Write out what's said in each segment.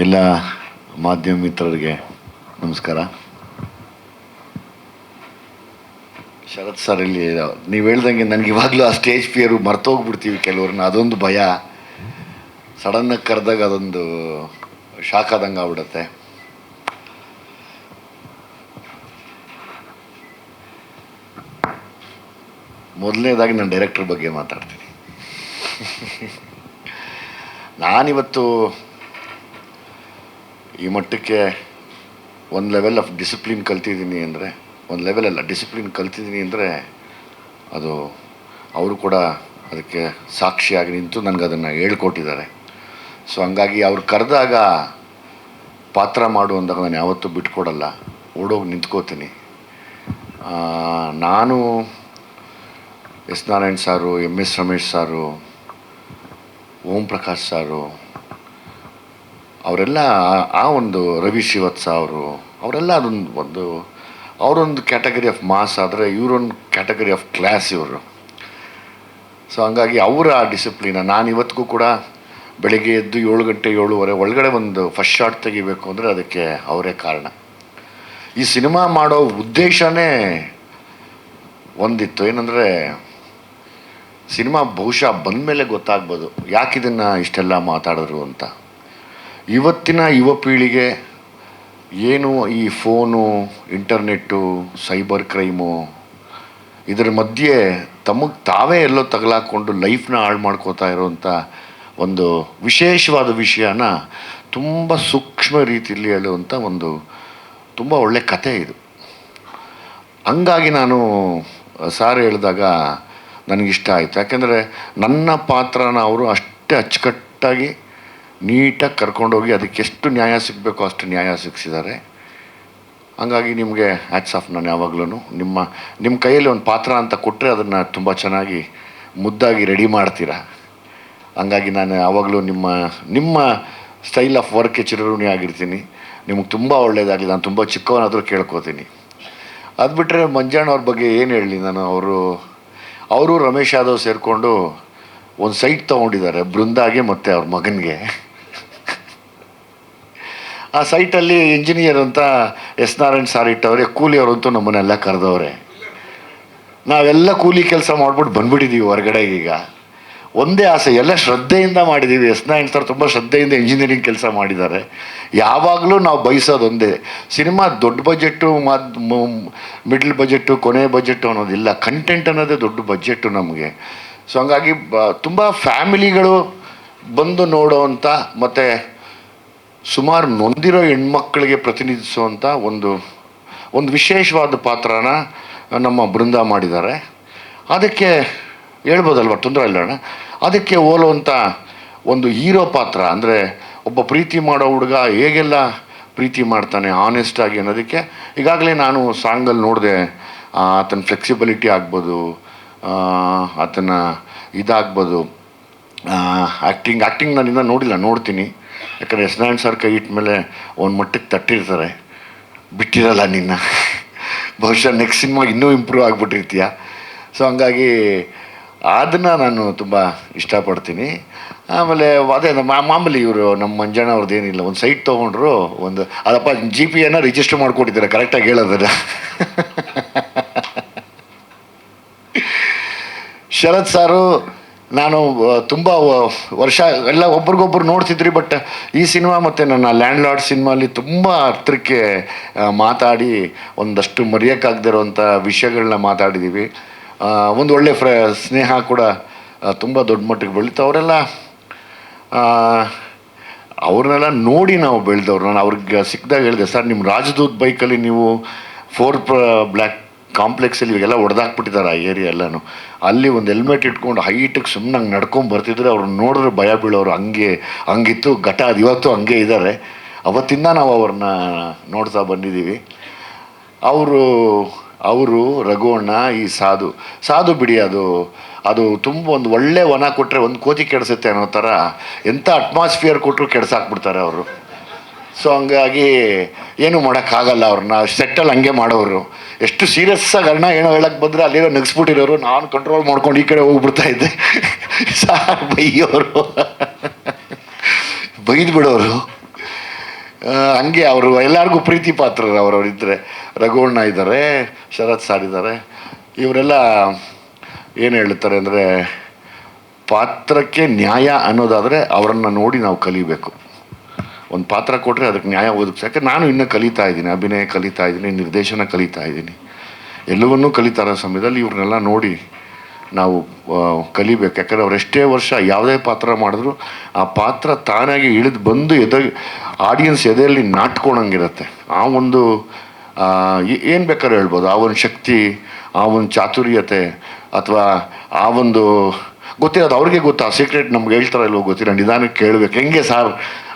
ಎಲ್ಲ ಮಾಧ್ಯಮ ಮಿತ್ರರಿಗೆ ನಮಸ್ಕಾರ. ಶರತ್ ಸರ್ ಇಲ್ಲಿ ನೀವು ಹೇಳ್ದಂಗೆ ನನಗೆ ಇವಾಗಲೂ ಆ ಸ್ಟೇಜ್ ಫಿಯರು ಮರ್ತೋಗ್ಬಿಡ್ತೀವಿ ಕೆಲವ್ರನ್ನ, ಅದೊಂದು ಭಯ. ಸಡನ್ನಾಗಿ ಕರೆದಾಗ ಅದೊಂದು ಶಾಕ್ ಆದಂಗೆ ಆಗ್ಬಿಡುತ್ತೆ. ಮೊದಲನೇದಾಗಿ ನಾನು ಡೈರೆಕ್ಟ್ರ್ ಬಗ್ಗೆ ಮಾತಾಡ್ತೀನಿ. ನಾನಿವತ್ತು ಈ ಮಟ್ಟಕ್ಕೆ ಒಂದು ಲೆವೆಲ್ ಆಫ್ ಡಿಸಿಪ್ಲಿನ್ ಕಲ್ತಿದ್ದೀನಿ ಅಂದರೆ, ಒಂದು ಲೆವೆಲ್ ಅಲ್ಲ ಡಿಸಿಪ್ಲಿನ್ ಕಲ್ತಿದ್ದೀನಿ ಅಂದರೆ ಅದು ಅವರು ಕೂಡ ಅದಕ್ಕೆ ಸಾಕ್ಷಿಯಾಗಿ ನಿಂತು ನನಗೆ ಅದನ್ನು ಹೇಳ್ಕೊಟ್ಟಿದ್ದಾರೆ. ಸೊ ಹಂಗಾಗಿ ಅವ್ರು ಕರೆದಾಗ ಪಾತ್ರ ಮಾಡು ಅಂದಾಗ ನಾನು ಯಾವತ್ತೂ ಬಿಟ್ಕೊಡಲ್ಲ. ಓಡೋಗಿ ನಿಂತ್ಕೋತೀನಿ. ನಾನು ಎಸ್ ನಾರಾಯಣ್ ಸಾರು ಎಂ ಎಸ್ ರಮೇಶ್ ಸಾರು, ಓಂ ಪ್ರಕಾಶ್ ಸಾರು ಅವರೆಲ್ಲ ಆ- ಒಂದು ರವಿ ಶ್ರೀವತ್ಸ ಅವರು, ಅವರೆಲ್ಲ ಅದೊಂದು ಒಂದು, ಅವರೊಂದು ಕ್ಯಾಟಗರಿ ಆಫ್ ಮಾಸ್ ಆದರೆ ಇವರೊಂದು ಕ್ಯಾಟಗರಿ ಆಫ್ ಕ್ಲಾಸ್ ಇವರು. ಸೊ ಹಂಗಾಗಿ ಅವರ ಆ ಡಿಸಿಪ್ಲಿನ ನಾನು ಇವತ್ತಿಗೂ ಕೂಡ ಬೆಳಿಗ್ಗೆ ಎದ್ದು ಏಳು ಗಂಟೆ ಏಳುವರೆ ಒಳಗಡೆ ಒಂದು ಫಸ್ಟ್ ಶಾಟ್ ತೆಗಿಬೇಕು ಅಂದರೆ ಅದಕ್ಕೆ ಅವರೇ ಕಾರಣ. ಈ ಸಿನಿಮಾ ಮಾಡೋ ಉದ್ದೇಶನೇ ಒಂದಿತ್ತು. ಏನಂದರೆ ಸಿನಿಮಾ ಬಹುಶಃ ಬಂದಮೇಲೆ ಗೊತ್ತಾಗ್ಬೋದು ಯಾಕಿದನ್ನು ಇಷ್ಟೆಲ್ಲ ಮಾತಾಡಿದ್ರು ಅಂತ. ಇವತ್ತಿನ ಯುವ ಪೀಳಿಗೆ ಏನು ಈ ಫೋನು, ಇಂಟರ್ನೆಟ್ಟು, ಸೈಬರ್ ಕ್ರೈಮು, ಇದರ ಮಧ್ಯೆ ತಮಗೆ ತಾವೇ ಎಲ್ಲೋ ತಗಲಾಕೊಂಡು ಲೈಫ್ನ ಹಾಳು ಮಾಡ್ಕೋತಾ ಇರೋವಂಥ ಒಂದು ವಿಶೇಷವಾದ ವಿಷಯನ ತುಂಬ ಸೂಕ್ಷ್ಮ ರೀತಿಯಲ್ಲಿ ಹೇಳುವಂಥ ಒಂದು ತುಂಬ ಒಳ್ಳೆ ಕತೆ ಇದು. ಹಂಗಾಗಿ ನಾನು ಸಾರ್ ಹೇಳಿದಾಗ ನನಗಿಷ್ಟ ಆಯಿತು. ಯಾಕೆಂದರೆ ನನ್ನ ಪಾತ್ರನ ಅವರು ಅಷ್ಟೇ ಅಚ್ಚುಕಟ್ಟಾಗಿ ನೀಟಾಗಿ ಕರ್ಕೊಂಡೋಗಿ ಅದಕ್ಕೆ ಎಷ್ಟು ನ್ಯಾಯ ಸಿಗಬೇಕೋ ಅಷ್ಟು ನ್ಯಾಯ ಸಿಕ್ಕಿಸಿದ್ದಾರೆ ಹಂಗಾಗಿ ನಿಮಗೆ ಆ್ಯಟ್ಸ್ ಆಫ್ ನಾನು ಯಾವಾಗಲೂ ನಿಮ್ಮ ನಿಮ್ಮ ಕೈಯಲ್ಲಿ ಒಂದು ಪಾತ್ರ ಅಂತ ಕೊಟ್ಟರೆ ಅದನ್ನು ತುಂಬ ಚೆನ್ನಾಗಿ ಮುದ್ದಾಗಿ ರೆಡಿ ಮಾಡ್ತೀರಾ. ಹಂಗಾಗಿ ನಾನು ಯಾವಾಗಲೂ ನಿಮ್ಮ ನಿಮ್ಮ ಸ್ಟೈಲ್ ಆಫ್ ವರ್ಕ್ ಚಿರಋಣಿ ಆಗಿರ್ತೀನಿ. ನಿಮಗೆ ತುಂಬ ಒಳ್ಳೆಯದಾಗಲಿ ನಾನು ತುಂಬ ಚಿಕ್ಕವನಾದರೂ ಕೇಳ್ಕೊತೀನಿ. ಅದು ಬಿಟ್ಟರೆ ಮಂಜಾಣವ್ರ ಬಗ್ಗೆ ಏನು ಹೇಳಲಿ ನಾನು, ಅವರು ಅವರು ರಮೇಶ್ ಯಾದವ್ ಸೇರಿಕೊಂಡು ಒಂದು ಸೈಟ್ ತೊಗೊಂಡಿದ್ದಾರೆ, ಬೃಂದಾಗೆ ಮತ್ತು ಅವ್ರ ಮಗನಿಗೆ. ಆ ಸೈಟಲ್ಲಿ ಇಂಜಿನಿಯರ್ ಅಂತ ಎಸ್ ನಾರಾಯಣ್ ಸಾರ್ ಇಟ್ಟವ್ರೆ ಕೂಲಿಯವರು ಅಂತೂ ನಮ್ಮನ್ನೆಲ್ಲ ಕರೆದವ್ರೆ. ನಾವೆಲ್ಲ ಕೂಲಿ ಕೆಲಸ ಮಾಡ್ಬಿಟ್ಟು ಬಂದ್ಬಿಟ್ಟಿದ್ದೀವಿ ಹೊರಗಡೆ ಈಗ. ಒಂದೇ ಆಸೆ, ಎಲ್ಲ ಶ್ರದ್ಧೆಯಿಂದ ಮಾಡಿದ್ದೀವಿ ಎಸ್ ನಾರಾಯಣ್ ಸರ್ ತುಂಬ ಶ್ರದ್ಧೆಯಿಂದ ಇಂಜಿನಿಯರಿಂಗ್ ಕೆಲಸ ಮಾಡಿದ್ದಾರೆ. ಯಾವಾಗಲೂ ನಾವು ಬಯಸೋದು ಒಂದೇ, ಸಿನಿಮಾ ದೊಡ್ಡ ಬಜೆಟ್ಟು ಮದ್ ಮಿಡ್ಲ್ ಬಜೆಟ್ಟು ಕೊನೆ ಬಜೆಟ್ಟು ಅನ್ನೋದಿಲ್ಲ. ಕಂಟೆಂಟ್ ಅನ್ನೋದೇ ದೊಡ್ಡ ಬಜೆಟ್ಟು ನಮಗೆ. ಸೊ ಹಂಗಾಗಿ ಬ, ತುಂಬ ಫ್ಯಾಮಿಲಿಗಳು ಬಂದು ನೋಡೋವಂಥ ಮತ್ತು ಸುಮಾರು ನೊಂದಿರೋ ಹೆಣ್ಮಕ್ಳಿಗೆ ಪ್ರತಿನಿಧಿಸುವಂಥ ಒಂದು ಒಂದು ವಿಶೇಷವಾದ ಪಾತ್ರನ ನಮ್ಮ ಬೃಂದ ಮಾಡಿದ್ದಾರೆ. ಅದಕ್ಕೆ ಹೇಳ್ಬೋದಲ್ವ? ತೊಂದರೆ ಇಲ್ಲಣ್ಣ ಅದಕ್ಕೆ ಹೋಲುವಂಥ ಒಂದು ಹೀರೋ ಪಾತ್ರ, ಅಂದರೆ ಒಬ್ಬ ಪ್ರೀತಿ ಮಾಡೋ ಹುಡುಗ ಹೇಗೆಲ್ಲ ಪ್ರೀತಿ ಮಾಡ್ತಾನೆ ಆನೆಸ್ಟಾಗಿ ಅನ್ನೋದಕ್ಕೆ ಈಗಾಗಲೇ ನಾನು ಸಾಂಗಲ್ಲಿ ನೋಡಿದೆ ಆತನ ಫ್ಲೆಕ್ಸಿಬಿಲಿಟಿ ಆಗ್ಬೋದು ಆತನ ಇದಾಗ್ಬೋದು. ಆ್ಯಕ್ಟಿಂಗ್ ಆ್ಯಕ್ಟಿಂಗ್ ನಾನು ಇನ್ನೂ ನೋಡಿಲ್ಲ, ನೋಡ್ತೀನಿ. ಯಾಕಂದರೆ ಎಸ್ ನಾರಾಯಣ್ ಸರ್ ಕೈ ಇಟ್ಟ ಮೇಲೆ ಒಂದು ಮಟ್ಟಕ್ಕೆ ತಟ್ಟಿರ್ತಾರೆ. ಬಿಟ್ಟಿರಲ್ಲ ನಿನ್ನ. ಬಹುಶಃ ನೆಕ್ಸ್ಟ್ ಸಿನಿಮಾ ಇನ್ನೂ ಇಂಪ್ರೂವ್ ಆಗಿಬಿಟ್ಟಿರ್ತೀಯ? ಸೊ ಹಂಗಾಗಿ ಅದನ್ನು ನಾನು ತುಂಬ ಇಷ್ಟಪಡ್ತೀನಿ. ಆಮೇಲೆ ಅದೇ ಮಾಮೂಲಿ ಇವರು ನಮ್ಮ ಮಂಜಣ್ಣ ಅವ್ರದ್ದು ಏನಿಲ್ಲ, ಒಂದು ಸೈಟ್ ತೊಗೊಂಡ್ರು, ಒಂದು ಅದಪ್ಪ ಜಿ ಪಿ ಏನೋ ರಿಜಿಸ್ಟರ್ ಮಾಡ್ಕೊಟ್ಟಿದ್ದಾರೆ ಕರೆಕ್ಟಾಗಿ ಹೇಳೋದನ್ನ. ಶರತ್ ಸಾರು ನಾನು ತುಂಬ ವರ್ಷ ಎಲ್ಲ ಒಬ್ರಿಗೊಬ್ರು ನೋಡ್ತಿದ್ರಿ ಬಟ್ ಈ ಸಿನಿಮಾ ಮತ್ತು ನನ್ನ ಲ್ಯಾಂಡ್ ಲಾರ್ಡ್ ಸಿನಿಮಾಲಿ ತುಂಬ ಆ, ಮಾತಾಡಿ ಒಂದಷ್ಟು ಮರೆಯೋಕ್ಕಾಗದಿರೋಂಥ ವಿಷಯಗಳನ್ನ ಮಾತಾಡಿದ್ದೀವಿ ಒಂದು ಒಳ್ಳೆ ಫ್ರ ಸ್ನೇಹ ಕೂಡ ತುಂಬ ದೊಡ್ಡ ಮಟ್ಟಿಗೆ ಬೆಳೀತು. ಅವರೆಲ್ಲ ಅವ್ರನ್ನೆಲ್ಲ ನೋಡಿ ನಾವು ಬೆಳೆದವ್ರು. ನಾನು ಅವ್ರಿಗೆ ಸಿಕ್ಕಿದಾಗ ಹೇಳಿದೆ ಸರ್ ನಿಮ್ಮ ರಾಜದೂತ್ ಬೈಕಲ್ಲಿ ನೀವು ಫೋರ್ ಬ್ಲ್ಯಾಕ್ ಕಾಂಪ್ಲೆಕ್ಸಲ್ಲಿ ಇವಾಗೆಲ್ಲ ಹೊಡೆದಾಕ್ಬಿಟ್ಟಿದ್ದಾರೆ ಆ ಏರಿಯಾ ಎಲ್ಲನೂ. ಅಲ್ಲಿ ಒಂದು ಹೆಲ್ಮೆಟ್ ಇಟ್ಕೊಂಡು ಹೈಟಿಗೆ ಸುಮ್ಮನೆ ನಡ್ಕೊಂಡು ಬರ್ತಿದ್ರೆ ಅವ್ರನ್ನ ನೋಡಿದ್ರೆ ಭಯ ಬೀಳೋರು ಹಂಗೆ, ಹಂಗಿತ್ತು, ಘಟ ಅದು ಇವತ್ತು ಹಂಗೆ ಇದ್ದಾರೆ ಅವತ್ತಿಂದ ನಾವು ಅವ್ರನ್ನ ನೋಡ್ತಾ ಬಂದಿದ್ದೀವಿ. ಅವರು ಅವರು ರಘುವಣ್ಣ ಈ ಸಾಧು. ಸಾಧು ಬಿಡಿ ಅದು. ಅದು ತುಂಬ ಒಂದು ಒಳ್ಳೆ ವನ ಕೊಟ್ಟರೆ ಒಂದು ಕೋತಿ ಕೆಡಿಸುತ್ತೆ ಅನ್ನೋ ಥರ ಎಂಥ ಅಟ್ಮಾಸ್ಫಿಯರ್ ಕೊಟ್ಟರು ಕೆಡ್ಸಾಕ್ಬಿಡ್ತಾರೆ ಅವರು. ಸೊ ಹಂಗಾಗಿ ಏನು ಮಾಡೋಕ್ಕಾಗಲ್ಲ ಅವ್ರನ್ನ ಸೆಟ್ಟಲ್ಲಿ ಹಂಗೆ ಮಾಡೋರು. ಎಷ್ಟು ಸೀರಿಯಸ್ಸಾಗಿ ಅಣ್ಣ ಏನೋ ಹೇಳಕ್ಕೆ ಬಂದರೆ ಅಲ್ಲಿರೋ ನಗ್ಸ್ಬಿಟ್ಟಿರೋರು, ನಾನು ಕಂಟ್ರೋಲ್ ಮಾಡ್ಕೊಂಡು ಈ ಕಡೆ ಹೋಗ್ಬಿಡ್ತಾ ಇದ್ದೆ. ಸಾರ್ ಬೈಯೋರು. ಬೈದು ಬಿಡೋರು. ಹಂಗೆ ಅವರು ಎಲ್ಲರಿಗೂ ಪ್ರೀತಿ ಪಾತ್ರರು ಅವರವ್ರು ಇದ್ದರೆ ರಘುವಣ್ಣ ಇದ್ದಾರೆ, ಶರತ್ ಸಾರ್ ಇದ್ದಾರೆ. ಇವರೆಲ್ಲ ಏನು ಹೇಳ್ತಾರೆ ಅಂದರೆ ಪಾತ್ರಕ್ಕೆ ನ್ಯಾಯ ಅನ್ನೋದಾದರೆ ಅವರನ್ನು ನೋಡಿ ನಾವು ಕಲಿಬೇಕು. ಒಂದು ಪಾತ್ರ ಕೊಟ್ಟರೆ ಅದಕ್ಕೆ ನ್ಯಾಯ ಒದಗಿಸೋಕೆ ನಾನು ಇನ್ನೂ ಕಲಿತಾ ಇದ್ದೀನಿ, ಅಭಿನಯ ಕಲಿತಾ ಇದ್ದೀನಿ, ನಿರ್ದೇಶನ ಕಲಿತಾ ಇದ್ದೀನಿ. ಎಲ್ಲವನ್ನೂ ಕಲಿತಾರ ಸಮಯದಲ್ಲಿ ಇವ್ರನ್ನೆಲ್ಲ ನೋಡಿ ನಾವು ಕಲಿಬೇಕು. ಯಾಕಂದರೆ ಅವ್ರು ಎಷ್ಟೇ ವರ್ಷ ಯಾವುದೇ ಪಾತ್ರ ಮಾಡಿದ್ರು ಆ ಪಾತ್ರ ತಾನಾಗಿ ಇಳಿದು ಬಂದು ಎದ ಆಡಿಯನ್ಸ್ ಎದೆಯಲ್ಲಿ ನಾಟ್ಕೊಳಂಗಿರುತ್ತೆ. ಆ ಒಂದು ಏನು ಬೇಕಾದ್ರೂ ಹೇಳ್ಬೋದು. ಆ ಒಂದು ಶಕ್ತಿ, ಆ ಒಂದು ಚಾತುರ್ಯತೆ, ಅಥವಾ ಆ ಒಂದು ಗೊತ್ತಿರೋದು ಅವ್ರಿಗೆ ಗೊತ್ತಾ? ಸೀಕ್ರೆಟ್ ನಮ್ಗೆ ಹೇಳ್ತಾರೆ ಇಲ್ವೋ ಗೊತ್ತಿಲ್ಲ. ನಿಧಾನಕ್ಕೆ ಕೇಳಬೇಕು. ಹೆಂಗೆ ಸಾರ್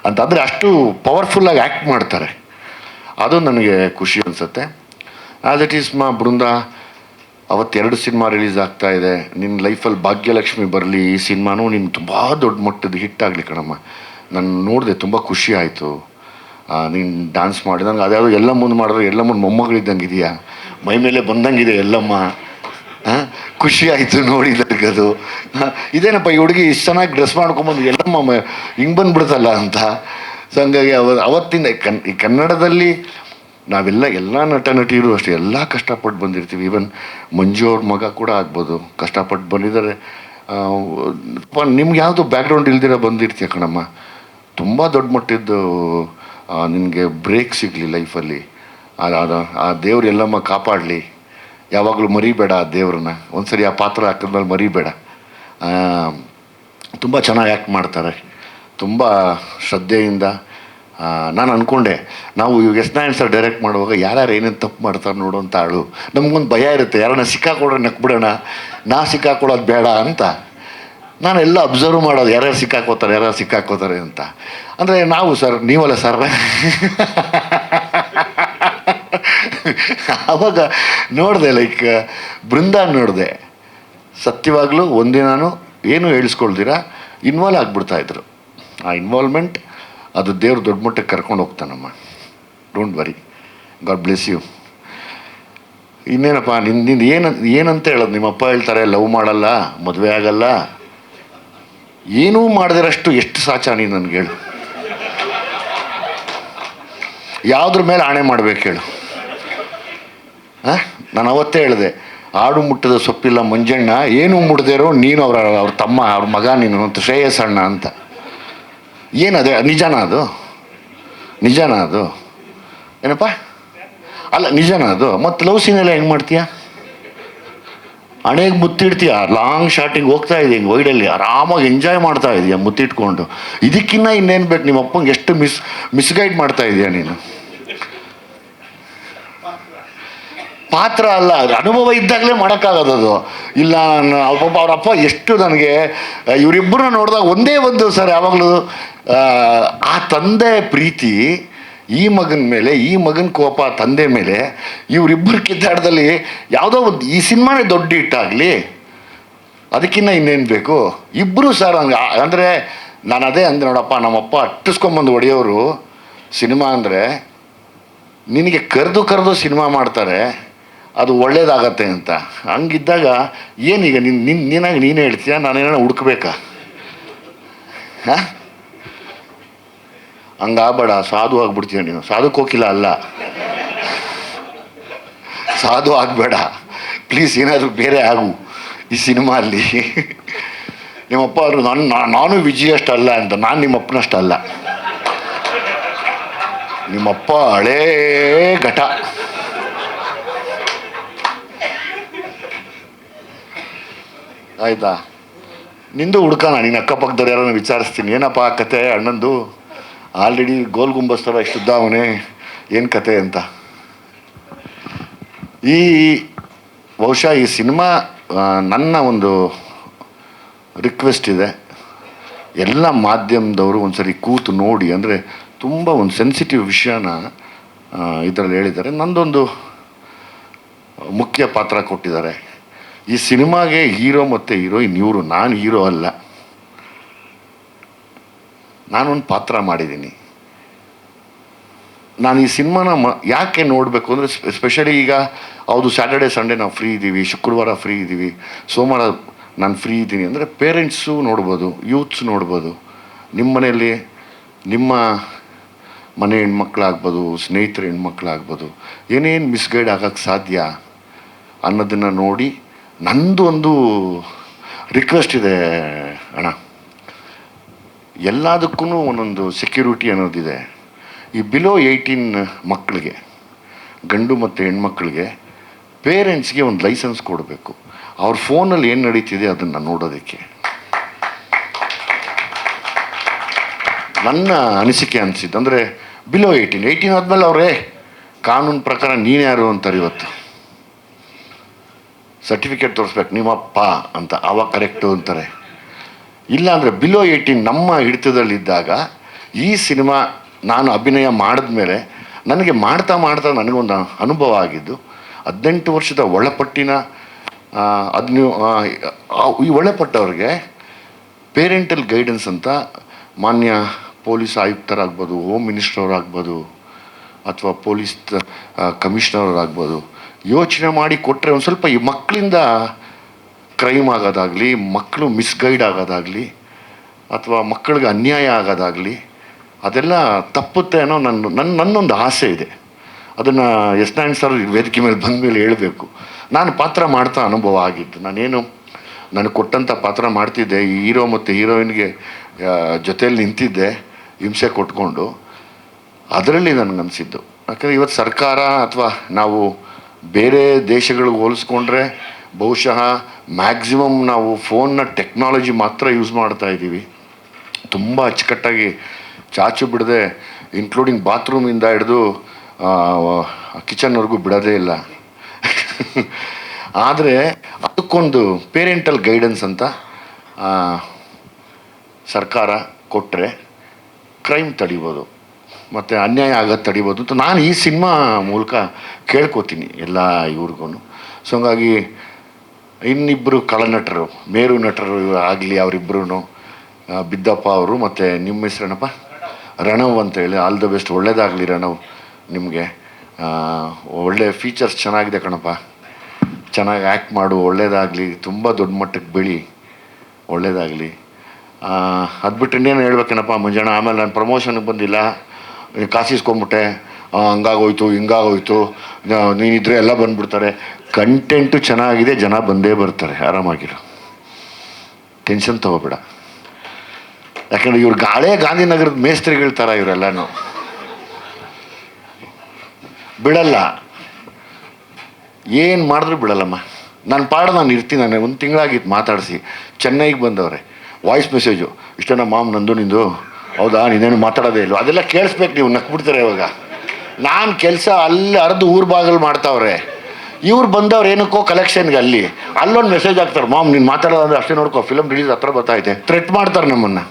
ಅಂತಂದರೆ ಅಷ್ಟು ಪವರ್ಫುಲ್ಲಾಗಿ ಆ್ಯಕ್ಟ್ ಮಾಡ್ತಾರೆ. ಅದು ನನಗೆ ಖುಷಿ ಅನಿಸುತ್ತೆ. ಆ್ಯಸ್ ಇಟ್ ಈಸ್ ಮಾ ಬೃಂದ, ಅವತ್ತೆರಡು ಸಿನಿಮಾ ರಿಲೀಸ್ ಆಗ್ತಾ ಇದೆ. ನಿನ್ನ ಲೈಫಲ್ಲಿ ಭಾಗ್ಯಲಕ್ಷ್ಮಿ ಬರಲಿ. ಈ ಸಿನಿಮಾನೂ ನಿನ್ನ ತುಂಬ ದೊಡ್ಡ ಮಟ್ಟದ ಹಿಟ್ ಆಗಲಿ ಕಣಮ್ಮ. ನಾನು ನೋಡಿದೆ ತುಂಬ ಖುಷಿ ಆಯಿತು. ನೀನು ಡ್ಯಾನ್ಸ್ ಮಾಡಿದ ನಂಗೆ ಅದ್ಯಾವುದು ಎಲ್ಲ ಮುಂದೆ ಮಾಡಿದ್ರೆ ಎಲ್ಲ ಮುಂದೆ ಮೊಮ್ಮಗಳಿದ್ದಂಗೆ ಇದೆಯಾ? ಮೈ ಮೇಲೆ ಬಂದಂಗಿದೆ ಎಲ್ಲಮ್ಮ. ಹಾಂ ಖುಷಿ ಆಯಿತು ನೋಡಿ. ನನಗದು ಹಾಂ, ಇದೇನಪ್ಪ, ಈ ಹುಡುಗಿ ಇಷ್ಟು ಚೆನ್ನಾಗಿ ಡ್ರೆಸ್ ಮಾಡ್ಕೊಂಬಂದು ಎಲ್ಲಮ್ಮ ಹಿಂಗೆ ಬಂದ್ಬಿಡ್ತಲ್ಲ ಅಂತ. ಸೊ ಹಂಗಾಗಿ ಅವ, ಅವತ್ತಿಂದ ಕನ್, ಈ ಕನ್ನಡದಲ್ಲಿ ನಾವೆಲ್ಲ ಎಲ್ಲ ನಟ ನಟಿಯರು ಅಷ್ಟೇ, ಎಲ್ಲ ಕಷ್ಟಪಟ್ಟು ಬಂದಿರ್ತೀವಿ. ಈವನ್ ಮಂಜು ಅವ್ರ ಮಗ ಕೂಡ ಆಗ್ಬೋದು, ಕಷ್ಟಪಟ್ಟು ಬಂದಿದ್ದಾರೆ. ನಿಮ್ಗೆ ಯಾವುದು ಬ್ಯಾಕ್ಗ್ರೌಂಡ್ ಇಲ್ದಿರ ಬಂದಿರ್ತೀಯ ಕಣಮ್ಮ? ತುಂಬ ದೊಡ್ಡ ಮಟ್ಟದ್ದು ನಿನಗೆ ಬ್ರೇಕ್ ಸಿಗಲಿ ಲೈಫಲ್ಲಿ ಆ ದೇವ್ರು ಎಲ್ಲಮ್ಮ ಕಾಪಾಡಲಿ. ಯಾವಾಗಲೂ ಮರಿಬೇಡ ಆ ದೇವ್ರನ್ನ. ಒಂದ್ಸರಿ ಆ ಪಾತ್ರ ಹಾಕಿದ್ಮೇಲೆ ಮರಿಬೇಡ. ತುಂಬ ಚೆನ್ನಾಗಿ ಆ್ಯಕ್ಟ್ ಮಾಡ್ತಾರೆ. ತುಂಬ ಶ್ರದ್ಧೆಯಿಂದ ನಾನು ಅಂದ್ಕೊಂಡೆ ನಾವು ಇವಾಗ ಎಸ್ ನಾಯನ್ ಸರ್ ಡೈರೆಕ್ಟ್ ಮಾಡುವಾಗ ಯಾರ್ಯಾರು ಏನೇನು ತಪ್ಪು ಮಾಡ್ತಾರೆ ನೋಡೋಂಥ ಆಳು. ನಮಗೊಂದು ಭಯ ಇರುತ್ತೆ, ಯಾರನ್ನ ಸಿಕ್ಕಾಕೊಡ್ರೆ ನಕ್ಬಿಡೋಣ, ನಾ ಸಿಕ್ಕಾಕೊಳ್ಳೋದು ಬೇಡ ಅಂತ. ನಾನು ಎಲ್ಲ ಅಬ್ಸರ್ವ್ ಮಾಡೋದು, ಯಾರ್ಯಾರು ಸಿಕ್ಕಾಕೋತಾರೆ ಯಾರ್ಯಾರು ಸಿಕ್ಕಾಕೋತಾರೆ ಅಂತ. ಅಂದರೆ ನಾವು ಸರ್ ನೀವಲ್ಲ ಸರ್ ಆವಾಗ ನೋಡಿದೆ ಲೈಕ್ ಬೃಂದ ನೋಡಿದೆ. ಸತ್ಯವಾಗಲೂ ಒಂದಿನೂ ಏನು ಹೇಳಿಸ್ಕೊಳ್ದಿರ ಇನ್ವಾಲ್ವ್ ಆಗಿಬಿಡ್ತಾ ಇದ್ರು. ಆ ಇನ್ವಾಲ್ವ್ಮೆಂಟ್ ಅದು ದೇವ್ರು ದೊಡ್ಡ ಮಟ್ಟಕ್ಕೆ ಕರ್ಕೊಂಡು ಹೋಗ್ತಾನಮ್ಮ. Don't worry God bless you ಇನ್ನೇನಪ್ಪ ನಿನ್ನ ನಿಂದು ಏನು, ಏನಂತ ಹೇಳೋದು? ನಿಮ್ಮಪ್ಪ ಹೇಳ್ತಾರೆ ಲವ್ ಮಾಡಲ್ಲ, ಮದುವೆ ಆಗಲ್ಲ. ಏನೂ ಮಾಡಿದಿರಷ್ಟು ಎಷ್ಟು ಸಾಚ ನೀನು ನನಗೆ ಹೇಳು. ಯಾವುದ್ರ ಮೇಲೆ ಆಣೆ ಮಾಡ್ಬೇಕು ಹೇಳು. ನಾನು ಅವತ್ತೇ ಹೇಳಿದೆ, ಆಡು ಮುಟ್ಟದ ಸೊಪ್ಪಿಲ್ಲ ಮಂಜಣ್ಣ, ಏನು ಮುಟ್ಟದಿರೋ ನೀನು ಅವರ, ಅವ್ರ ತಮ್ಮ, ಅವ್ರ ಮಗ ನೀನು ಅಂತ ಶ್ರೇಯಸ್ ಅಣ್ಣ ಅಂತ ಏನದೆ ನಿಜನಾ ಅದು? ನಿಜನಾ ಅದು? ಏನಪ್ಪ? ಅಲ್ಲ, ನಿಜನಾ ಅದು? ಮತ್ತು ಲವ್ ಸೀನೆಲ್ಲ ಹೆಂಗೆ ಮಾಡ್ತೀಯ? ಹಣೆಗೆ ಮುತ್ತಿಡ್ತೀಯ? ಲಾಂಗ್ ಶಾಟಿಗೆ ಹೋಗ್ತಾ ಇದೆ ಹಿಂಗೆ ವೈಡಲ್ಲಿ ಆರಾಮಾಗಿ ಎಂಜಾಯ್ ಮಾಡ್ತಾ ಇದೀಯ ಮುತ್ತಿಟ್ಕೊಂಡು. ಇದಕ್ಕಿನ್ನ ಇನ್ನೇನು ಬೇಕು? ನಿಮ್ಮ ಅಪ್ಪಂಗೆ ಎಷ್ಟು ಮಿಸ್ ಮಿಸ್ಗೈಡ್ ಮಾಡ್ತಾ ಇದೀಯ ನೀನು? ಪಾತ್ರ ಅಲ್ಲ, ಅದು ಅನುಭವ ಇದ್ದಾಗಲೇ ಮಾಡೋಕ್ಕಾಗೋದು ಅದು. ಇಲ್ಲ ನಾನು ಅವರಪ್ಪ ಅವ್ರ ಅಪ್ಪ ಎಷ್ಟು ನನಗೆ ಇವರಿಬ್ಬರನ್ನ ನೋಡಿದಾಗ ಒಂದೇ ಒಂದು ಸರ್ ಯಾವಾಗಲೂ, ಆ ತಂದೆ ಪ್ರೀತಿ, ಈ ಮಗನ ಮೇಲೆ, ಈ ಮಗನ ಕೋಪ ತಂದೆ ಮೇಲೆ, ಇವರಿಬ್ಬರು ಕಿತ್ತಾಟದಲ್ಲಿ ಯಾವುದೋ ಒಂದು, ಈ ಸಿನಿಮಾನೇ ದೊಡ್ಡ ಇಟ್ಟಾಗಲಿ ಅದಕ್ಕಿಂತ ಇನ್ನೇನು ಬೇಕು? ಇಬ್ಬರು ಸರ್ ಹಂಗೆ ಅಂದರೆ ನಾನು ಅದೇ ಅಂದೆ ನೋಡಪ್ಪ, ನಮ್ಮಪ್ಪ ಅಟ್ಟಿಸ್ಕೊಂಬಂದು ಹೊಡೆಯೋರು, ಸಿನಿಮಾ ಅಂದರೆ, ನಿನಗೆ ಕರೆದು ಕರೆದು ಸಿನಿಮಾ ಮಾಡ್ತಾರೆ ಅದು ಒಳ್ಳೇದಾಗತ್ತೆ ಅಂತ. ಹಂಗಿದ್ದಾಗ ಏನೀಗ ನಿನ್ನ ನಿನ್ನ ನೀನಾಗಿ ನೀನೇ ಹೇಳ್ತೀಯ ನಾನೇನೋ ಹುಡುಕ್ಬೇಕಾ? ಹಾಂ? ಹಂಗಾಗಬೇಡ, ಸಾಧು ಆಗ್ಬಿಡ್ತೀಯ ನೀನು. ಸಾಧುಕ್ಕೆ ಹೋಗಿಲ್ಲ ಅಲ್ಲ. ಸಾಧು ಆಗಬೇಡ. ಪ್ಲೀಸ್ ಏನಾದರೂ ಬೇರೆ ಆಗು ಈ ಸಿನಿಮಾ ಅಲ್ಲಿ ನಿಮ್ಮಪ್ಪ ಅವರು ನಾನು ನಾನು ವಿಜಯ ಅಲ್ಲ ಅಂತ, ನಾನು ನಿಮ್ಮಪ್ಪನಷ್ಟಲ್ಲ. ನಿಮ್ಮಪ್ಪ ಹಳೇ ಘಟ. ಆಯ್ತಾ? ನಿಂದು ಹುಡ್ಕೋಣ ನೀನು ಅಕ್ಕಪಕ್ಕದವ್ರು ಯಾರನ್ನ ವಿಚಾರಿಸ್ತೀನಿ. ಏನಪ್ಪ ಆ ಕತೆ ಅಣ್ಣಂದು? ಆಲ್ರೆಡಿ ಗೋಲ್ ಗುಂಬಸ್ ಥರ ಇಷ್ಟುದ್ದ ಅವನೇ ಏನು ಕತೆ ಅಂತ? ಈ ಬಹುಶಃ ಈ ಸಿನಿಮಾ ನನ್ನ ಒಂದು ರಿಕ್ವೆಸ್ಟ್ ಇದೆ. ಎಲ್ಲ ಮಾಧ್ಯಮದವರು ಒಂದ್ಸರಿ ಕೂತು ನೋಡಿ, ಅಂದರೆ ತುಂಬ ಒಂದು ಸೆನ್ಸಿಟಿವ್ ವಿಷಯನ ಇದರಲ್ಲಿ ಹೇಳಿದ್ದಾರೆ. ನಂದೊಂದು ಮುಖ್ಯ ಪಾತ್ರ ಕೊಟ್ಟಿದ್ದಾರೆ. ಈ ಸಿನಿಮಾಗೆ ಹೀರೋ ಮತ್ತು ಹೀರೋಯಿನ್ ಇವರು, ನಾನು ಹೀರೋ ಅಲ್ಲ. ನಾನೊಂದು ಪಾತ್ರ ಮಾಡಿದ್ದೀನಿ. ನಾನು ಈ ಸಿನಿಮಾನ ಮ, ಯಾಕೆ ನೋಡಬೇಕು ಅಂದರೆ ಸ್ಪೆಷಲಿ ಈಗ ಹೌದು ಸ್ಯಾಟರ್ಡೆ ಸಂಡೇ ನಾವು ಫ್ರೀ ಇದ್ದೀವಿ ಶುಕ್ರವಾರ ಫ್ರೀ ಇದ್ದೀವಿ ಸೋಮವಾರ ನಾನು ಫ್ರೀ ಇದ್ದೀನಿ ಅಂದರೆ ಪೇರೆಂಟ್ಸು ನೋಡ್ಬೋದು ಯೂತ್ಸ್ ನೋಡ್ಬೋದು. ನಿಮ್ಮ ಮನೆಯಲ್ಲಿ ನಿಮ್ಮ ಮನೆ ಹೆಣ್ಮಕ್ಳಾಗ್ಬೋದು, ಸ್ನೇಹಿತರ ಹೆಣ್ಮಕ್ಳಾಗ್ಬೋದು, ಏನೇನು ಮಿಸ್ಗೈಡ್ ಆಗೋಕ್ಕೆ ಸಾಧ್ಯ ಅನ್ನೋದನ್ನು ನೋಡಿ ನಂದು ಒಂದು ರಿಕ್ವೆಸ್ಟ್ ಇದೆ ಅಣ್ಣ. ಎಲ್ಲದಕ್ಕೂ ಒಂದೊಂದು ಸೆಕ್ಯೂರಿಟಿ ಅನ್ನೋದಿದೆ. ಈ ಬಿಲೋ ಏಯ್ಟೀನ್ ಮಕ್ಕಳಿಗೆ, ಗಂಡು ಮತ್ತು ಹೆಣ್ಮಕ್ಳಿಗೆ ಪೇರೆಂಟ್ಸ್ಗೆ ಒಂದು ಲೈಸೆನ್ಸ್ ಕೊಡಬೇಕು. ಅವ್ರ ಫೋನಲ್ಲಿ ಏನು ನಡೀತಿದೆ ಅದನ್ನು ನೋಡೋದಕ್ಕೆ. ನನ್ನ ಅನಿಸಿಕೆ ಅನಿಸಿದ್ದು ಅಂದರೆ ಬಿಲೋ ಏಯ್ಟೀನ್ ಏಯ್ಟೀನ್ ಆದಮೇಲೆ ಅವರೇ, ಕಾನೂನು ಪ್ರಕಾರ ನೀನು ಯಾರು ಅಂತಾರೆ ಇವತ್ತು? ಸರ್ಟಿಫಿಕೇಟ್ ತೋರಿಸ್ಬೇಕು ನಿಮ್ಮಪ್ಪ ಅಂತ ಆವಾಗ ಕರೆಕ್ಟು ಅಂತಾರೆ. ಇಲ್ಲ ಅಂದರೆ ಬಿಲೋ ಏಯ್ಟೀನ್ ನಮ್ಮ ಹಿಡಿತದಲ್ಲಿದ್ದಾಗ ಈ ಸಿನಿಮಾ ನಾನು ಅಭಿನಯ ಮಾಡಿದ್ಮೇಲೆ ನನಗೆ ಮಾಡ್ತಾ ಮಾಡ್ತಾ ನನಗೊಂದು ಅನುಭವ ಆಗಿದ್ದು, ಹದಿನೆಂಟು ವರ್ಷದ ಒಳಪಟ್ಟಿನ ಹದಿನೂ ಈ ಒಳಪಟ್ಟವ್ರಿಗೆ ಪೇರೆಂಟಲ್ ಗೈಡೆನ್ಸ್ ಅಂತ ಮಾನ್ಯ ಪೊಲೀಸ್ ಆಯುಕ್ತರಾಗ್ಬೋದು ಹೋಮ್ ಮಿನಿಸ್ಟರ್ ಆಗ್ಬೋದು ಅಥವಾ ಪೊಲೀಸ್ ಕಮಿಷನರ್ ಆಗ್ಬೋದು ಯೋಚನೆ ಮಾಡಿ ಕೊಟ್ಟರೆ ಒಂದು ಸ್ವಲ್ಪ ಈ ಮಕ್ಕಳಿಂದ ಕ್ರೈಮ್ ಆಗೋದಾಗಲಿ, ಮಕ್ಕಳು ಮಿಸ್ಗೈಡ್ ಆಗೋದಾಗಲಿ, ಅಥವಾ ಮಕ್ಕಳಿಗೆ ಅನ್ಯಾಯ ಆಗೋದಾಗಲಿ, ಅದೆಲ್ಲ ತಪ್ಪುತ್ತೆ ಅನ್ನೋ ನನ್ನ ನನ್ನ ನನ್ನೊಂದು ಆಸೆ ಇದೆ. ಅದನ್ನು ಎಸ್ ನಾರಾಯಣ್ ಸರ್ ವೇದಿಕೆ ಮೇಲೆ ಬಂದ ಮೇಲೆ ಹೇಳಬೇಕು. ನಾನು ಪಾತ್ರ ಮಾಡ್ತಾ ಅನುಭವ ಆಗಿದ್ದು. ನಾನೇನು ನನಗೆ ಕೊಟ್ಟಂಥ ಪಾತ್ರ ಮಾಡ್ತಿದ್ದೆ, ಈ ಹೀರೋ ಮತ್ತು ಹೀರೋಯಿನ್ಗೆ ಜೊತೆಯಲ್ಲಿ ನಿಂತಿದ್ದೆ, ಹಿಂಸೆ ಕೊಟ್ಕೊಂಡು, ಅದರಲ್ಲಿ ನನಗನ್ಸಿದ್ದು. ಯಾಕಂದರೆ ಇವತ್ತು ಸರ್ಕಾರ ಅಥವಾ ನಾವು ಬೇರೆ ದೇಶಗಳಿಗೆ ಹೋಲಿಸ್ಕೊಂಡ್ರೆ ಬಹುಶಃ ಮ್ಯಾಕ್ಸಿಮಮ್ ನಾವು ಫೋನ್ನ ಟೆಕ್ನಾಲಜಿ ಮಾತ್ರ ಯೂಸ್ ಮಾಡ್ತಾ ಇದ್ದೀವಿ. ತುಂಬ ಅಚ್ಚುಕಟ್ಟಾಗಿ ಚಾಚು ಬಿಡದೆ ಇನ್ಕ್ಲೂಡಿಂಗ್ ಬಾತ್ರೂಮಿಂದ ಹಿಡಿದು ಕಿಚನ್ವರೆಗೂ ಬಿಡೋದೇ ಇಲ್ಲ. ಆದರೆ ಅದಕ್ಕೊಂದು ಪೇರೆಂಟಲ್ ಗೈಡೆನ್ಸ್ ಅಂತ ಸರ್ಕಾರ ಕೊಟ್ಟರೆ ಕ್ರೈಮ್ ತಡಿಬೋದು. ಮತ್ತು ಅನ್ಯಾಯ ಆಗೋದು ತಡಿಬೋದು ಅಂತ ನಾನು ಈ ಸಿನಿಮಾ ಮೂಲಕ ಕೇಳ್ಕೊತೀನಿ ಎಲ್ಲ ಇವ್ರಿಗೂ ಸೊ ಹಂಗಾಗಿ ಇನ್ನಿಬ್ಬರು ಕಳನಟರು, ಮೇರು ನಟರು ಆಗಲಿ ಅವರಿಬ್ಬರೂ ಬಿದ್ದಪ್ಪ ಅವರು ಮತ್ತು ನಿಮ್ಮ ಹೆಸ್ರೇನಪ್ಪ? ರಣವ್ ಅಂತ ಹೇಳಿ ಆಲ್ ದ ಬೆಸ್ಟ್ ಒಳ್ಳೇದಾಗಲಿ ರಣವ್ ನಿಮಗೆ. ಒಳ್ಳೆ ಫೀಚರ್ಸ್ ಚೆನ್ನಾಗಿದೆ ಕಣಪ್ಪ. ಚೆನ್ನಾಗಿ ಆ್ಯಕ್ಟ್ ಮಾಡು, ಒಳ್ಳೇದಾಗಲಿ, ತುಂಬ ದೊಡ್ಡ ಮಟ್ಟಕ್ಕೆ ಬೆಳಿ, ಒಳ್ಳೇದಾಗಲಿ. ಅದು ಬಿಟ್ಟು ಇನ್ನೇನು ಹೇಳ್ಬೇಕೇನಪ್ಪ ಮುಂಜಾನೆ? ಆಮೇಲೆ ನಾನು ಪ್ರಮೋಷನ್ಗೆ ಬಂದಿಲ್ಲ. ಕಾಸಿಸ್ಕೊಂಬಿಟ್ಟೆ ಇಸ್ಕೊಂಬಿಟ್ಟೆ ಹಂಗಾಗೋಯ್ತು, ಹಿಂಗಾಗೋಯ್ತು ನೀನಿದ್ರೆ ಎಲ್ಲ ಬಂದ್ಬಿಡ್ತಾರೆ. ಕಂಟೆಂಟು ಚೆನ್ನಾಗಿದೆ, ಜನ ಬಂದೇ ಬರ್ತಾರೆ, ಆರಾಮಾಗಿರು. ಟೆನ್ಷನ್ ತಗೋಬೇಡ. ಯಾಕಂದ್ರೆ ಇವ್ರು ಗಾಳೆ ಗಾಂಧಿನಗರದ ಮೇಸ್ತ್ರಿಗಳ ಥರ ಇವರೆಲ್ಲನೂ. ಬಿಡಲ್ಲ. ಏನು ಮಾಡಿದ್ರು ಬಿಡಲ್ಲಮ್ಮ. ನಾನು ಪಾಡ, ನಾನು ಇರ್ತೀನಿ, ನಾನು ಒಂದು ತಿಂಗಳಾಗಿತ್ತು ಮಾತಾಡಿಸಿ. ಚೆನ್ನೈಗೆ ಬಂದವ್ರೆ. ವಾಯ್ಸ್ ಮೆಸೇಜು ಇಷ್ಟೇನ ಮಾಮ್, ನಂದು, ನಿಂದು? ಹೌದಾ? ನೀನೇನು ಮಾತಾಡೋದೇ ಇಲ್ಲ ಅದೆಲ್ಲ ಕೇಳಿಸ್ಬೇಕು ನೀವು, ನಕ್ಬಿಡ್ತಾರೆ ಇವಾಗ? ನಾನು ಕೆಲಸ ಅಲ್ಲಿ ಅರ್ಧ ಊರು ಬಾಗಲು ಮಾಡ್ತಾವ್ರೆ. ಇವ್ರು ಬಂದವ್ರು ಏನಕ್ಕೋ ಕಲೆಕ್ಷನ್ಗೆ ಅಲ್ಲಿ. ಅಲ್ಲೊಂದು ಮೆಸೇಜ್ ಹಾಕ್ತಾರೆ, ಮಾಮ್, ನೀನು ಮಾತಾಡೋದಂದ್ರೆ ಅಷ್ಟೇ ನೋಡ್ಕೋ ಫಿಲಮ್ ರಿಲೀಸ್ ಹತ್ರ ಬರ್ತಾಯಿದೆ ಥ್ರೆಟ್ ಮಾಡ್ತಾರೆ ನಮ್ಮನ್ನು.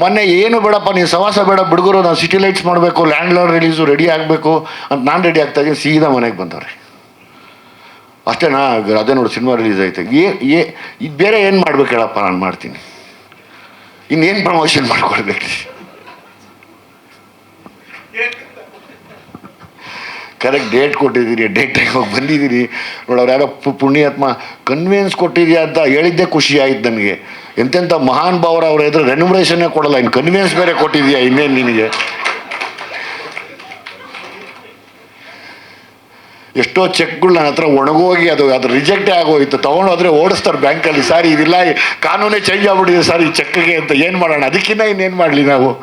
ಮೊನ್ನೆ, ಏನು ಬೇಡಪ್ಪ, ನೀನು ಸವಾಸ ಬೇಡ, ಬಿಡುಗರು ನಾವು ಸಿಟಿ ಲೈಟ್ಸ್ ಮಾಡಬೇಕು ಲ್ಯಾಂಡ್ ಲೋನ್ ರಿಲೀಸು ರೆಡಿ ಆಗಬೇಕು. ಅಂತ ನಾನು ರೆಡಿ ಆಗ್ತಾ ಇದ್ದೀನಿ, ಸೀದಾ ಮನೆಗೆ ಬಂದವ್ರೆ. ಅಷ್ಟೇನಾ ಅದೇ ನೋಡಿ ಸಿನಿಮಾ ರಿಲೀಸ್ ಏ ಏ, ಇದು ಬೇರೆ ಏನು ಮಾಡ್ಬೇಕು ಹೇಳಪ್ಪ, ನಾನು ಮಾಡ್ತೀನಿ. ಇನ್ನೇನು ಪ್ರಮೋಷನ್ ಮಾಡ್ಕೊಳ್ಬೇಕು ಕರೆಕ್ಟ್ ಡೇಟ್ ಕೊಟ್ಟಿದ್ದೀರಿ ಡೇಟ್ ಟೈಮ್ ಹೋಗಿ ಬಂದಿದ್ದೀರಿ ನೋಡೋರು ಯಾರೋ ಪುಣ್ಯಾತ್ಮ ಕನ್ವಿನ್ಸ್ ಕೊಟ್ಟಿದ್ಯಾ ಅಂತ ಹೇಳಿದ್ದೇ ಖುಷಿ ಆಯ್ತು ನನಗೆ. ಎಂತೆಂಥ ಮಹಾನ್ ಭಾವರ ಅವರ ಎದುರು ರೆನ್ಯುಮರೇಷನ್ನೇ ಕೊಡಲ್ಲ, ಇನ್ನು ಕನ್ವಿನ್ಸ್ ಬೇರೆ ಕೊಟ್ಟಿದ್ಯಾ ಇನ್ನೇನು ನಿನಗೆ? ಎಷ್ಟೋ ಚೆಕ್ಗಳು ನನ್ನ ಹತ್ರ ಒಣಗೋಗಿ ಅದು ಅದು ರಿಜೆಕ್ಟೇ ಆಗೋಯ್ತು. ತೊಗೊಂಡು ಹೋದ್ರೆ ಓಡಿಸ್ತಾರೆ ಬ್ಯಾಂಕಲ್ಲಿ. ಸರ್, ಇದಿಲ್ಲ ಕಾನೂನೇ ಚೇಂಜ್ ಆಗ್ಬಿಟ್ಟಿದೆ ಸರ್, ಈ ಚೆಕ್ಗೆ ಅಂತ ಏನು ಮಾಡೋಣ? ಅದಕ್ಕಿಂತ ಇನ್ನೇನು ಮಾಡಲಿ ನಾವು?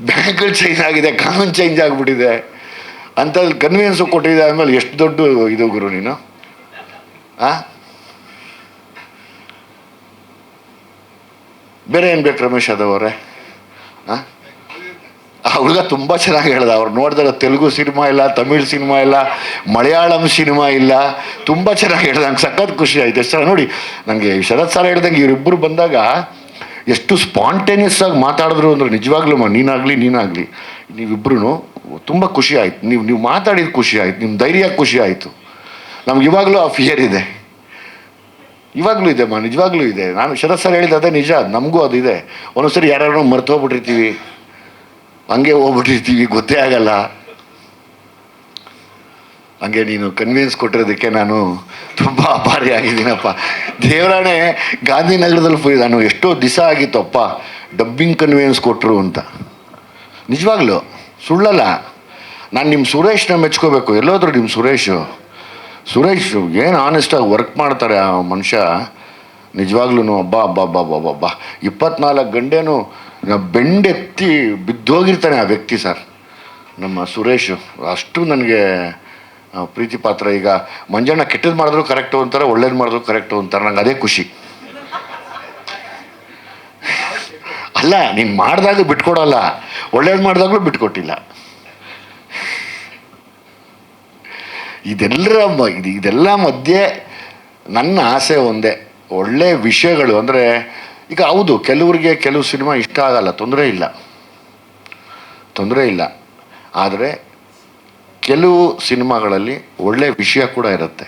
ಬ್ಯಾಂಕಲ್ಲಿ ಚೇಂಜ್ ಆಗಿದೆ, ಕಾನೂನು ಚೇಂಜ್ ಆಗಿಬಿಟ್ಟಿದೆ. ಅಂತ ಕನ್ವಿನ್ಸು ಕೊಟ್ಟಿದೆ ಆದಮೇಲೆ ಎಷ್ಟು ದೊಡ್ಡ ಇದು ಗುರು ನೀನು? ಆ? ಬೇರೆ ಏನು ಬೇಕು ರಮೇಶ್ ಯಾದವ್ ಅವರೇ? ಆ? ಆ ಹುಡುಗ ತುಂಬ ಚೆನ್ನಾಗಿ ಹೇಳ್ದ. ಅವ್ರು ನೋಡಿದಾಗ ತೆಲುಗು ಸಿನಿಮಾ ಇಲ್ಲ, ತಮಿಳ್ ಸಿನಿಮಾ ಇಲ್ಲ, ಮಲಯಾಳಂ ಸಿನಿಮಾ ಇಲ್ಲ, ತುಂಬ ಚೆನ್ನಾಗಿ ಹೇಳ್ದ. ನಂಗೆ ಸಖತ್ ಖುಷಿ ಆಯ್ತು. ಎಷ್ಟು ನೋಡಿ ನನಗೆ ಶರತ್ ಸರ್ ಹೇಳ್ದಂಗೆ ಇವರಿಬ್ಬರು ಬಂದಾಗ ಎಷ್ಟು ಸ್ಪಾಂಟೇನಿಯಸ್ ಆಗಿ ಮಾತಾಡಿದ್ರು ಅಂದ್ರೆ ನಿಜವಾಗ್ಲೂ ನೀನಾಗಲಿ ನೀನಾಗಲಿ. ನೀವಿಬ್ಬರು ತುಂಬ ಖುಷಿ ಆಯ್ತು. ನೀವು ನೀವು ಮಾತಾಡಿದ ಖುಷಿ ಆಯ್ತು. ನಿಮ್ಮ ಧೈರ್ಯ ಖುಷಿ ಆಯಿತು. ನಮ್ಗೆ ಇವಾಗಲೂ ಆ ಫಿಯರ್ ಇದೆ. ಇವಾಗಲೂ ಇದೆ ಮಾ, ನಿಜವಾಗ್ಲೂ ಇದೆ. ನಾನು ಶರತ್ ಸರ್ ಹೇಳಿದ ಅದೇ ನಿಜ. ನಮಗೂ ಅದು ಇದೆ ಒಂದೊಂದ್ಸರಿ ಯಾರ್ಯಾರೋ ಮರ್ತು ಹೋಗ್ಬಿಟ್ಟಿರ್ತೀವಿ. ಹಂಗೆ ಹೋಗ್ಬಿಟ್ಟಿರ್ತೀವಿ, ಗೊತ್ತೇ ಆಗಲ್ಲ. ಹಂಗೆ ನೀನು ಕನ್ವಿನ್ಸ್ ಕೊಟ್ಟಿರೋದಕ್ಕೆ ನಾನು ತುಂಬ ಆಭಾರಿ ಆಗಿದ್ದೀನಪ್ಪ. ದೇವರಾಣೆ ಗಾಂಧಿನಗರದಲ್ಲಿ ನಾನು ಎಷ್ಟೋ ದಿವಸ ಆಗಿತ್ತಪ್ಪ ಡಬ್ಬಿಂಗ್ ಕನ್ವಿನ್ಸ್ ಕೊಟ್ಟರು ಅಂತ. ನಿಜವಾಗ್ಲೂ, ಸುಳ್ಳಲ್ಲ. ನಾನು ನಿಮ್ಮ ಸುರೇಶ್ನ ಮೆಚ್ಕೋಬೇಕು, ಎಲ್ಲೋದ್ರು ನಿಮ್ಮ ಸುರೇಶು. ಸುರೇಶ್ ಏನು ಆನೆಸ್ಟಾಗಿ ವರ್ಕ್ ಮಾಡ್ತಾರೆ ಆ ಮನುಷ್ಯ? ನಿಜವಾಗ್ಲೂ ಅಬ್ಬಾ ಅಬ್ಬಾ ಅಬ್ಬಾ ಹಬ್ಬ ಹಬ್ಬ ಅಬ್ಬಾ. ಇಪ್ಪತ್ನಾಲ್ಕು ಗಂಟೆನೂ ಬೆಂಡೆತ್ತಿ ಬಿದ್ದೋಗಿರ್ತಾನೆ ಆ ವ್ಯಕ್ತಿ ಸರ್. ನಮ್ಮ ಸುರೇಶ್, ಅಷ್ಟು ನನಗೆ ಪ್ರೀತಿ ಪಾತ್ರ. ಈಗ ಮಂಜಣ್ಣ ಕೆಟ್ಟದ್ದು ಮಾಡಿದ್ರು ಕರೆಕ್ಟು ಅಂತಾರೆ, ಒಳ್ಳೇದು ಮಾಡಿದ್ರು ಕರೆಕ್ಟು ಅಂತಾರೆ. ನಂಗೆ ಅದೇ ಖುಷಿ. ಅಲ್ಲ, ನೀನು ಮಾಡಿದಾಗ ಬಿಟ್ಕೊಡಲ್ಲ. ಒಳ್ಳೇದು ಮಾಡಿದಾಗಲೂ ಬಿಟ್ಕೊಟ್ಟಿಲ್ಲ. ಇದೆಲ್ಲರ ಇದೆಲ್ಲ ಮಧ್ಯೆ ನನ್ನ ಆಸೆ ಒಂದೇ. ಒಳ್ಳೆ ವಿಷಯಗಳು ಅಂದರೆ ಈಗ ಹೌದು, ಕೆಲವರಿಗೆ ಕೆಲವು ಸಿನಿಮಾ ಇಷ್ಟ ಆಗಲ್ಲ, ತೊಂದರೆ ಇಲ್ಲ. ತೊಂದರೆ ಇಲ್ಲ. ಆದರೆ ಕೆಲವು ಸಿನಿಮಾಗಳಲ್ಲಿ ಒಳ್ಳೆ ವಿಷಯ ಕೂಡ ಇರುತ್ತೆ.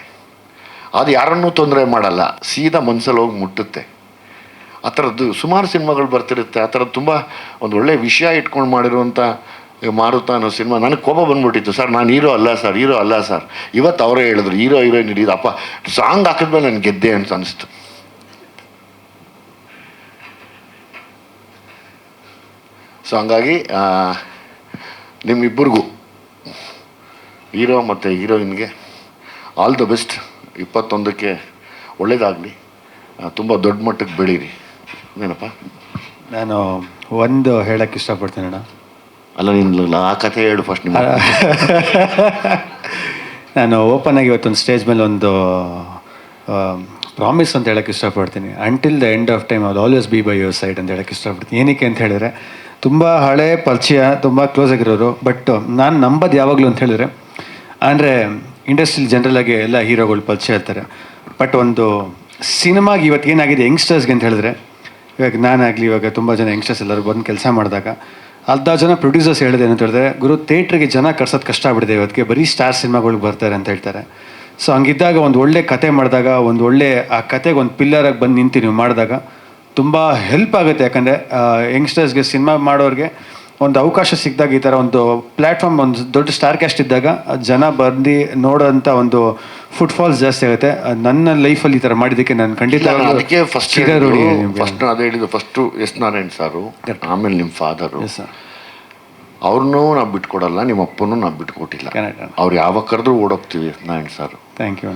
ಅದು ಯಾರನ್ನೂ ತೊಂದರೆ ಮಾಡಲ್ಲ, ಸೀದಾ ಮನಸ್ಸಲ್ಲಿ ಹೋಗಿ ಮುಟ್ಟುತ್ತೆ. ಆ ಥರದ್ದು ಸುಮಾರು ಸಿನಿಮಾಗಳು ಬರ್ತಿರುತ್ತೆ, ಆ ಥರದ್ದು ತುಂಬ ಒಂದು ಒಳ್ಳೆಯ ವಿಷಯ ಇಟ್ಕೊಂಡು ಮಾಡಿರುವಂಥ ಮಾರುತ ಅನ್ನೋ ಸಿನಿಮಾ ನನಗೆ ಕೋಪ ಬಂದ್ಬಿಟ್ಟಿತ್ತು. ಸರ್, ನಾನು ಹೀರೋ ಅಲ್ಲ ಸರ್, ಹೀರೋ ಅಲ್ಲ ಸರ್. ಇವತ್ತು ಅವರೇ ಹೇಳಿದ್ರು, ಹೀರೋ, ಹೀರೋಯಿನ್ ಹಿಡಿದು, ಅಪ್ಪ, ಸಾಂಗ್ ಹಾಕಿದ್ಮೇಲೆ ನಾನು ಗೆದ್ದೆ ಅಂತ ಅನಿಸ್ತು. ಸೊ ಹಂಗಾಗಿ ನಿಮ್ಮಿಬ್ಬರಿಗೂ ಹೀರೋ ಮತ್ತು ಹೀರೋಯಿನ್ಗೆ ಆಲ್ ದ ಬೆಸ್ಟ್ ಇಪ್ಪತ್ತೊಂದಕ್ಕೆ ಒಳ್ಳೇದಾಗಲಿ. ತುಂಬ ದೊಡ್ಡ ಮಟ್ಟಕ್ಕೆ ಬೆಳೀರಿ. ಏನಪ್ಪ? ನಾನು ಒಂದು ಹೇಳಕ್ಕೆ ಇಷ್ಟಪಡ್ತೀನಿ ಅಣ್ಣ. ಅಲ್ಲ ನಿನ್ನ ಆ ಕಥೆ ಹೇಳು ಫಸ್ಟ್ ನಿಮ್ಮ ನಾನು ಓಪನ್ ಆಗಿ ಇವತ್ತೊಂದು ಸ್ಟೇಜ್ ಮೇಲೆ ಒಂದು ಪ್ರಾಮಿಸ್ ಅಂತ ಹೇಳಕ್ಕೆ ಇಷ್ಟಪಡ್ತೀನಿ. Until the end of time ಅದು always be by your side ಅಂತ ಹೇಳಕ್ಕೆ ಇಷ್ಟಪಡ್ತೀನಿ. ಏನಕ್ಕೆ ಅಂತ ಹೇಳಿದ್ರೆ ತುಂಬ ಹಳೆ ಪರಿಚಯ, ತುಂಬ ಕ್ಲೋಸ್ ಆಗಿರೋರು. ಬಟ್ ನಾನು ನಂಬೋದು ಯಾವಾಗಲೂ ಅಂತ ಹೇಳಿದ್ರೆ, ಅಂದರೆ ಇಂಡಸ್ಟ್ರಿಲಿ ಆಗಿ ಎಲ್ಲ ಹೀರೋಗಳು ಪರಿಚಯ ಇರ್ತಾರೆ. ಬಟ್ ಒಂದು ಸಿನಿಮಾಗೆ ಇವತ್ತು ಏನಾಗಿದೆ ಯಂಗ್ಸ್ಟರ್ಸ್ಗೆ ಅಂತ ಹೇಳಿದ್ರೆ, ಇವಾಗ ನಾನಾಗಲಿ ಇವಾಗ ತುಂಬ ಜನ ಯಂಗ್ಸ್ಟರ್ಸ್ ಎಲ್ಲರೂ ಬಂದು ಕೆಲಸ ಮಾಡಿದಾಗ, ಅರ್ಧ ಜನ ಪ್ರೊಡ್ಯೂಸರ್ಸ್ ಹೇಳಿದೆ ಅಂತ ಹೇಳಿದ್ರೆ, ಗುರು ಥಿಯೇಟ್ರಿಗೆ ಜನ ಕರ್ಸೋದು ಕಷ್ಟ ಆಗ್ಬಿಟ್ಟಿದೆ ಇವತ್ತಿಗೆ ಬರೀ ಸ್ಟಾರ್ ಸಿನಿಮಾಗಳು ಬರ್ತಾರೆ ಅಂತ ಹೇಳ್ತಾರೆ. ಸೊ ಹಂಗಿದ್ದಾಗ ಒಂದು ಒಳ್ಳೆ ಕತೆ ಮಾಡಿದಾಗ, ಒಂದು ಒಳ್ಳೆ ಆ ಕತೆಗೆ ಒಂದು ಪಿಲ್ಲರಾಗಿ ಬಂದು ನಿಂತು ನೀವು ಮಾಡಿದಾಗ ತುಂಬ ಹೆಲ್ಪ್ ಆಗುತ್ತೆ. ಯಾಕಂದರೆ ಯಂಗ್ಸ್ಟರ್ಸ್ಗೆ ಸಿನಿಮಾ ಮಾಡೋರಿಗೆ ಒಂದು ಅವಕಾಶ ಸಿಕ್ಕಿದಾಗ ಈ ಥರ ಒಂದು ಪ್ಲ್ಯಾಟ್ಫಾರ್ಮ್ ಒಂದು ದೊಡ್ಡ ಸ್ಟಾರ್ ಕ್ಯಾಸ್ಟ್ ಇದ್ದಾಗ ಜನ ಬಂದು ನೋಡೋಂಥ ಒಂದು ಫುಟ್ಫಾಲ್ಸ್ ಜಾಸ್ತಿ ಆಗುತ್ತೆ. ನನ್ನ ಲೈಫಲ್ಲಿ ಈ ಥರ ಮಾಡಿದ್ದಕ್ಕೆ ನಾನು ಖಂಡಿತ ಅದಕ್ಕೆ ಫಸ್ಟ್ ಫಸ್ಟ್ ಅದೇ ಹೇಳಿದ್ದು ಫಸ್ಟು ಎಸ್ ನಾರಾಯಣ್ ಸಾರು ಆಮೇಲೆ ನಿಮ್ಮ ಫಾದರು. ಅವ್ರನ್ನೂ ನಾವು ಬಿಟ್ಕೊಡಲ್ಲ ನಿಮ್ಮ ಅಪ್ಪನೂ ನಾವು ಬಿಟ್ಕೊಟ್ಟಿಲ್ಲ. ಅವ್ರು ಯಾವಾಗ ಕರೆದ್ರೂ ಓಡೋಗ್ತೀವಿ ನಾರಾಯಣ್ ಸಾರು. ಥ್ಯಾಂಕ್ ಯು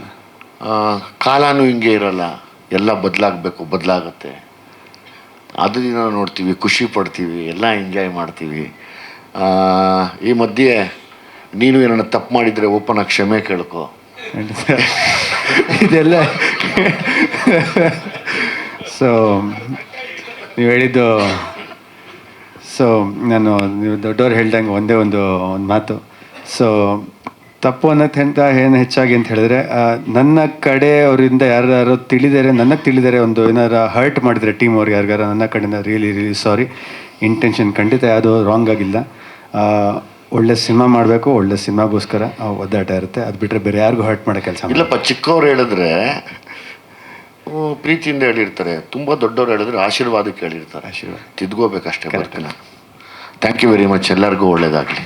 ಕಾಲಾನು ಹಿಂಗೆ ಇರಲ್ಲ. ಎಲ್ಲ ಬದಲಾಗಬೇಕು ಬದಲಾಗತ್ತೆ. ಅದನ್ನ ನೋಡ್ತೀವಿ, ಖುಷಿ ಪಡ್ತೀವಿ, ಎಲ್ಲ ಎಂಜಾಯ್ ಮಾಡ್ತೀವಿ. ಈ ಮಧ್ಯೆ ನೀನು ಏನನ್ನ ತಪ್ಪು ಮಾಡಿದರೆ ಓಪನ್ ಆಗಿ ಕ್ಷಮೆ ಕೇಳ್ಕೊ. ಇದೆಲ್ಲ ಸೊ ನೀವು ಹೇಳಿದ್ದು ಸೊ ನಾನು ನೀವು ದೊಡ್ಡವ್ರು ಹೇಳ್ದಂಗೆ ಒಂದೇ ಒಂದು ಒಂದು ಮಾತು. ಸೊ ತಪ್ಪು ಅನ್ನೋಕ್ಕಿಂತ ಏನು ಹೆಚ್ಚಾಗಿ ಅಂತ ಹೇಳಿದ್ರೆ ನನ್ನ ಕಡೆ ಅವರಿಂದ ಯಾರು ತಿಳಿದರೆ ನನಗೆ ತಿಳಿದರೆ ಒಂದು ಏನಾರ ಹರ್ಟ್ ಮಾಡಿದರೆ ಟೀಮ್ ಅವ್ರಿಗೆ ಯಾರಿಗಾರ ನನ್ನ ಕಡೆಯಿಂದ ರಿಯಲಿ ರಿಯಲಿ ಸಾರಿ ಇಂಟೆನ್ಷನ್ ಖಂಡಿತ ಯಾವುದು ರಾಂಗ್ ಆಗಿಲ್ಲ. ಒಳ್ಳೆ ಸಿನಿಮಾ ಮಾಡಬೇಕು ಒಳ್ಳೆ ಸಿನಿಮಾಗೋಸ್ಕರ ಒದ್ದಾಟ ಇರುತ್ತೆ. ಅದು ಬಿಟ್ಟರೆ ಬೇರೆ ಯಾರಿಗೂ ಹರ್ಟ್ ಮಾಡೋ ಕೆಲಸ ಇಲ್ಲಪ್ಪ ಚಿಕ್ಕವ್ರು ಹೇಳಿದ್ರೆ ಪ್ರೀತಿಯಿಂದ ಹೇಳಿರ್ತಾರೆ. ತುಂಬ ದೊಡ್ಡವ್ರು ಹೇಳಿದ್ರೆ ಆಶೀರ್ವಾದಕ್ಕೆ ಹೇಳಿರ್ತಾರೆ. ಆಶೀರ್ವಾದ. ತಿದ್ಕೋಬೇಕಷ್ಟೇ ಬರ್ತೀನಿ ಥ್ಯಾಂಕ್ ಯು ವೆರಿ ಮಚ್ ಎಲ್ಲರಿಗೂ ಒಳ್ಳೇದಾಗಲಿ.